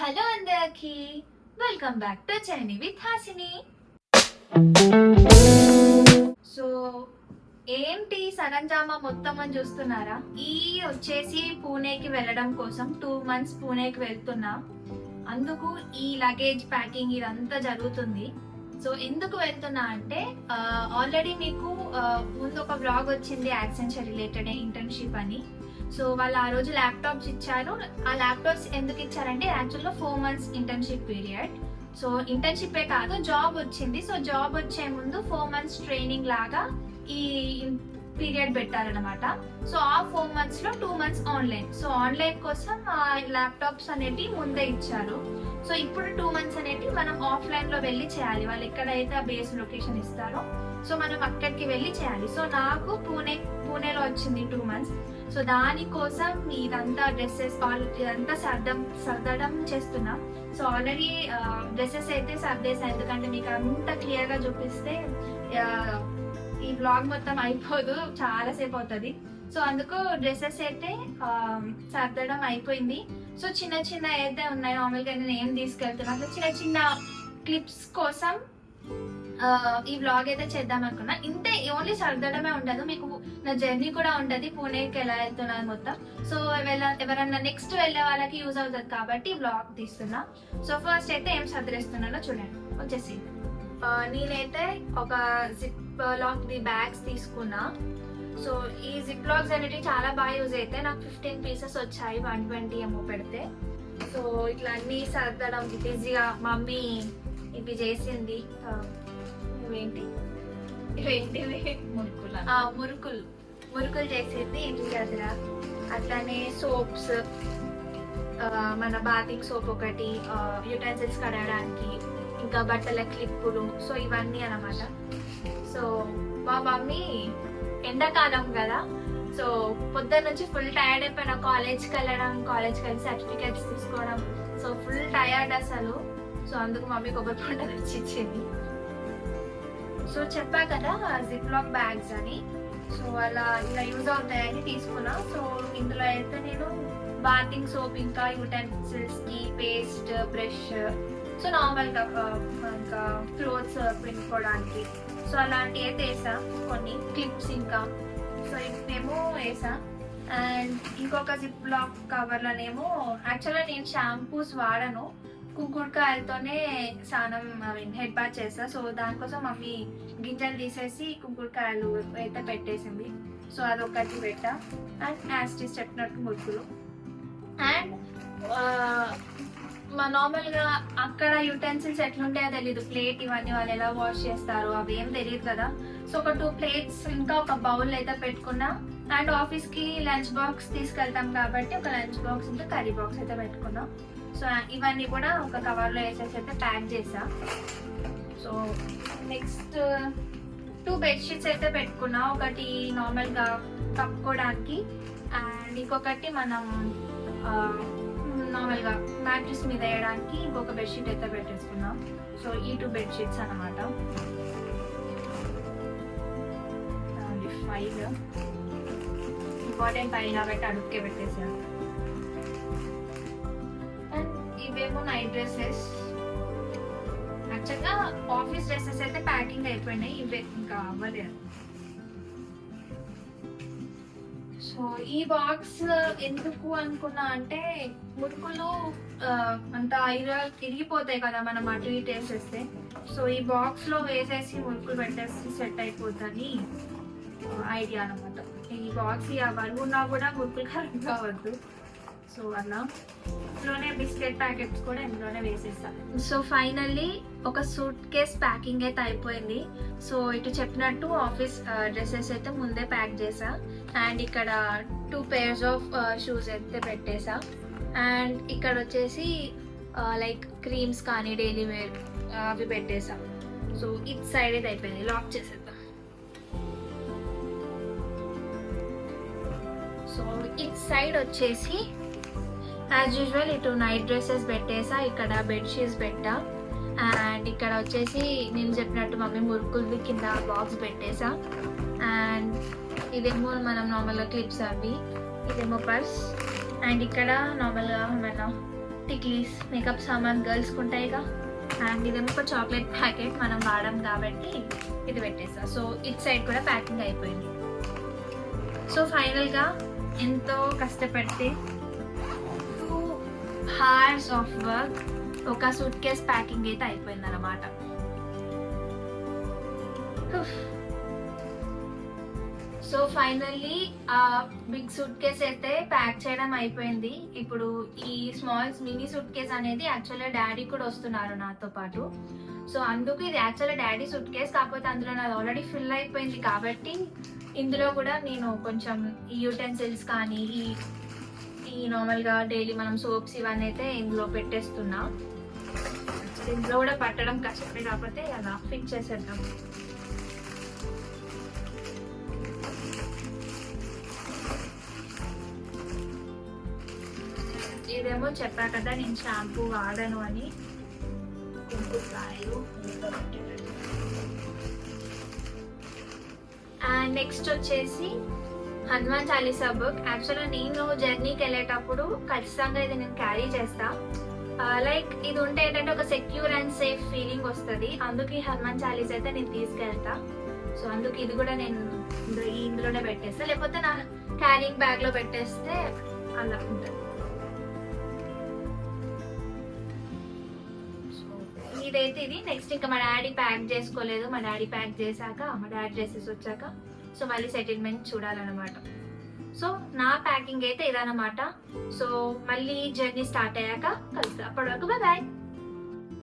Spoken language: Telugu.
హలో అందరికి వెల్కమ్ బ్యాక్ టు చైని విత్ హాసిని సో ఏంటి సరంజామా మొత్తం అని చూస్తున్నారా? ఈ వచ్చేసి పూణేకి వెళ్ళడం కోసం టూ మంత్స్ పూణేకి వెళ్తున్నా. అందుకు ఈ లగేజ్ ప్యాకింగ్ ఇదంతా జరుగుతుంది. సో ఎందుకు వెళ్తున్నా అంటే ఆల్రెడీ మీకు ముందు ఒక బ్లాగ్ వచ్చింది యాక్సెంచర్ రిలేటెడ్ ఇంటర్న్షిప్ అని. సో వాళ్ళు ఆ రోజు ల్యాప్టాప్స్ ఇచ్చారు. ఆ ల్యాప్టాప్స్ ఎందుకు ఇచ్చారంటే యాక్చువల్గా four months internship period so ఇంటర్న్షిపే కాదు జాబ్ వచ్చింది. సో జాబ్ వచ్చే ముందు ఫోర్ మంత్స్ ట్రైనింగ్ లాగా ఈ పీరియడ్ పెట్టారనమాట సో ఆ ఫోర్ మంత్స్లో two months online so online కోసం ఆ ల్యాప్టాప్స్ అనేటివి ముందే ఇచ్చారు. సో ఇప్పుడు టూ మంత్స్ అనేటి మనం ఆఫ్లైన్లో వెళ్ళి చేయాలి. వాళ్ళు ఎక్కడైతే ఆ బేస్ లొకేషన్ ఇస్తారో సో మనం అక్కడికి వెళ్ళి చేయాలి. సో నాకు పూణే పూణేలో వచ్చింది టూ మంత్స్ సో దానికోసం ఇదంతా డ్రెస్సెస్ ఇదంతా సర్దం సర్దడం చేస్తున్నాం. సో ఆల్రెడీ డ్రెస్సెస్ అయితే సర్దేశాను ఎందుకంటే మీకు అంత క్లియర్గా చూపిస్తే ఈ బ్లాగ్ మొత్తం అయిపోదు. చాలాసేపు అవుతుంది. సో అందుకు డ్రెస్సెస్ అయితే సర్దడం అయిపోయింది. సో చిన్న చిన్న అయితే ఉన్నాయి మామూలుగా నేను ఏం తీసుకెళ్తున్నా అట్లా చిన్న చిన్న క్లిప్స్ కోసం ఈ వ్లాగ్ అయితే చేద్దాం అనుకున్నా. ఇంతే ఓన్లీ సర్దడమే ఉండదు. మీకు నా జర్నీ కూడా ఉంటుంది. పూణేకి ఎలా వెళ్తున్నాను మొత్తం. సో ఎవరన్నా నెక్స్ట్ వెళ్ళే వాళ్ళకి యూజ్ అవుతుంది కాబట్టి వ్లాగ్ తీస్తున్నా. సో ఫస్ట్ అయితే ఏం సర్దరేస్తున్నానో చూడండి. వచ్చేసి నేనైతే ఒక జిప్ లాక్ ది బ్యాగ్స్ తీసుకున్నా. సో ఈ జిప్ లాక్స్ అనేవి చాలా బాగా యూజ్ అయితే నాకు ఫిఫ్టీన్ పీసెస్ వచ్చాయి. వన్ ట్వంటీ ఏమో పెడితే. సో ఇట్లా అన్ని సర్దడం ఈజీగా మమ్మీ ఇవి చేసింది. ఇవేంటి? ఇవేంటివి? ఆ, మురుకులు. మురుకులు చేసేది ఇంటి దగ్గర. అట్లానే సోప్స్ మన బాతింగ్ సోప్ ఒకటి యుటెన్సిల్స్ కడగడానికి ఇంకా బట్టల క్లిప్పులు సో ఇవన్నీ అన్నమాట. సో మా మమ్మీ ఎండాకాలం కదా. సో పొద్దున్న నుంచి ఫుల్ టైర్డ్ అయిపోయినా కాలేజ్కి వెళ్ళడం కాలేజ్కి వెళ్ళి సర్టిఫికేట్స్ తీసుకోవడం. సో ఫుల్ టైర్డ్ అసలు. సో అందుకు మమ్మీ కొబ్బరి పంట తెచ్చి ఇచ్చింది. సో చెప్పా కదా జిప్ లాక్ బ్యాగ్స్ అని. సో అలా ఇలా యూజ్ అవుతాయని తీసుకున్నా. సో ఇందులో అయితే నేను బాతింగ్ సోప్ ఇంకా యూటెన్సిల్స్కి పేస్ట్ బ్రష్ సో నార్మల్ ఇంకా క్లోత్స్ పిండుకోవడానికి. సో అలాంటివి అయితే వేసా కొన్ని క్లిప్స్ ఇంకా. సో ఇవేమో వేసా. అండ్ ఇంకొక జిప్ లాక్ కవర్లోనేమో యాక్చువల్గా నేను షాంపూస్ వాడను. కుంకుడుకాయలతోనే స్నానం హెడ్ బాత్ చేస్తా సో దానికోసం మమ్మీ గింజలు తీసేసి కుంకుడుకాయలు అయితే పెట్టేసింది. సో అదొకటి పెట్టా. అండ్ యాస్టిస్ చెప్పినట్టు ముగ్గురు అండ్ మా నార్మల్గా అక్కడ యూటెన్సిల్స్ ఎట్లుంటాయో తెలియదు ప్లేట్ ఇవన్నీ వాళ్ళు ఎలా వాష్ చేస్తారు అవి ఏం తెలియదు కదా. సో ఒక టూ ప్లేట్స్ ఇంకా ఒక బౌల్ అయితే పెట్టుకున్నా. అండ్ ఆఫీస్కి లంచ్ బాక్స్ తీసుకెళ్తాం కాబట్టి ఒక లంచ్ బాక్స్ ఇంకా కర్రీ బాక్స్ అయితే పెట్టుకున్నాం. సో ఇవన్నీ కూడా ఒక కవర్లో వేసేసి అయితే ప్యాక్ చేసా. సో నెక్స్ట్ టూ బెడ్షీట్స్ అయితే పెట్టుకున్నా. ఒకటి నార్మల్గా కప్పుకోవడానికి. అండ్ ఇంకొకటి మనం నార్మల్గా మ్యాట్రిస్ మీద వేయడానికి ఇంకొక బెడ్షీట్ అయితే పెట్టేసుకున్నాం. సో ఈ టూ బెడ్షీట్స్ అన్నమాట. ఫైవ్ ఇంపార్టెంట్ ఫైవ్ కాబట్టి అడుక్కే పెట్టేసాను అండ్ ఇవేమో నైట్ డ్రెస్సెస్ యాక్చువల్గా ఆఫీస్ డ్రెస్సెస్ అయితే ప్యాకింగ్ అయిపోయినాయి. ఇవే ఇంకా అవ్వలేదు. సో ఈ బాక్స్ ఎందుకు అనుకున్నా అంటే మురుకులు అంత ఇర ఇరిగిపోతాయి కదా మనం అటు ఇటు వేసేస్తే. సో ఈ బాక్స్లో వేసేసి మురుకులు పెట్టేసి సెట్ అయిపోతుంది ఐడియా అనమాట ఈ బాక్స్ ఇక బరువున్నా కూడా మురుకులు కరెక్ట్ కావద్దు సో అలా ఇందులోనే బిస్కెట్ ప్యాకెట్స్ కూడా ఇందులోనే వేసేస్తాను సో ఫైనల్లీ ఒక సూట్ కేస్ ప్యాకింగ్ అయితే అయిపోయింది. సో ఇటు చెప్పినట్టు ఆఫీస్ డ్రెస్సెస్ అయితే ముందే ప్యాక్ చేసా. అండ్ ఇక్కడ టూ పేర్స్ ఆఫ్ షూస్ అయితే పెట్టేసా. అండ్ ఇక్కడ వచ్చేసి లైక్ క్రీమ్స్ కానీ డైలీ వేర్ అవి పెట్టేసా. సో ఇట్ సైడ్ అయితే అయిపోయింది. లాక్ చేసేద్దాం. సో ఇట్ సైడ్ వచ్చేసి యాజ్ యూజువల్ ఇటు నైట్ డ్రెస్సెస్ పెట్టేసా ఇక్కడ బెడ్షీట్స్ పెట్టా. అండ్ ఇక్కడ వచ్చేసి నేను చెప్పినట్టు మమ్మీ మురుకులది కింద బాక్స్ పెట్టేసా. అండ్ ఇదేమో మనం నార్మల్గా క్లిప్స్ అవి ఇదేమో పర్స్ అండ్ ఇక్కడ నార్మల్గా ఏమైనా టిక్లీస్ మేకప్ సామాన్ గర్ల్స్కి ఉంటాయిగా అండ్ ఇదేమో ఒక చాక్లెట్ ప్యాకెట్ మనం వాడడం కాబట్టి ఇది పెట్టేసా. సో ఇట్ సైడ్ కూడా ప్యాకింగ్ అయిపోయింది. సో ఫైనల్గా ఎంతో కష్టపడితే హార్స్ ఆఫ్ వర్క్ ఒక సూట్ కేస్ ప్యాకింగ్ అయితే అయిపోయింది అనమాట సో ఫైనల్లీ ఆ బిగ్ సూట్ కేస్ అయితే ప్యాక్ చేయడం అయిపోయింది. ఇప్పుడు ఈ స్మాల్ మినీ సూట్ కేస్ అనేది యాక్చువల్గా డాడీ కూడా వస్తున్నారు నాతో పాటు. సో అందుకు ఇది యాక్చువల్గా డాడీ సూట్ కేస్ కాకపోతే అందులో నాది ఆల్రెడీ ఫిల్ అయిపోయింది కాబట్టి ఇందులో కూడా నేను కొంచెం ఈ యూటెన్సిల్స్ కానీ ఈ నార్మల్గా డైలీ మనం సోప్స్ ఇవన్నీ అయితే ఇందులో పెట్టేస్తున్నా. ఇందులో కూడా పట్టడం కష్టమే కాకపోతే అలా ఫిట్ చేసేద్దాం. ఇదేమో చెప్పా కదా నేను షాంపూ వాడను అని. అండ్ నెక్స్ట్ వచ్చేసి హనుమాన్ చాలీసా బుక్ యాక్చువల్గా నేను జర్నీకి వెళ్ళేటప్పుడు ఖచ్చితంగా ఇది నేను క్యారీ చేస్తా. లైక్ ఇది ఉంటే ఏంటంటే ఒక సెక్యూర్ అండ్ సేఫ్ ఫీలింగ్ వస్తుంది. అందుకే హనుమాన్ చాలీస్ అయితే నేను తీసుకెళ్తా. సో అందుకు ఇది కూడా నేను ఇందులోనే పెట్టేస్తా. లేకపోతే నా క్యారింగ్ బ్యాగ్లో పెట్టేస్తే అలా ఉంటుంది. సో ఇదైతే ఇది. నెక్స్ట్ ఇంకా మా డాడీ ప్యాక్ చేసుకోలేదు. మా డాడీ ప్యాక్ చేశాక మా డాడీ డ్రెస్సెస్ వచ్చాక సో మళ్ళీ సెటిల్మెంట్ చూడాలన్నమాట. సో నా ప్యాకింగ్ అయితే ఇదన్నమాట. సో మళ్ళీ జర్నీ స్టార్ట్ అయ్యాక కలుస్తా. అప్పటి వరకు బాయ్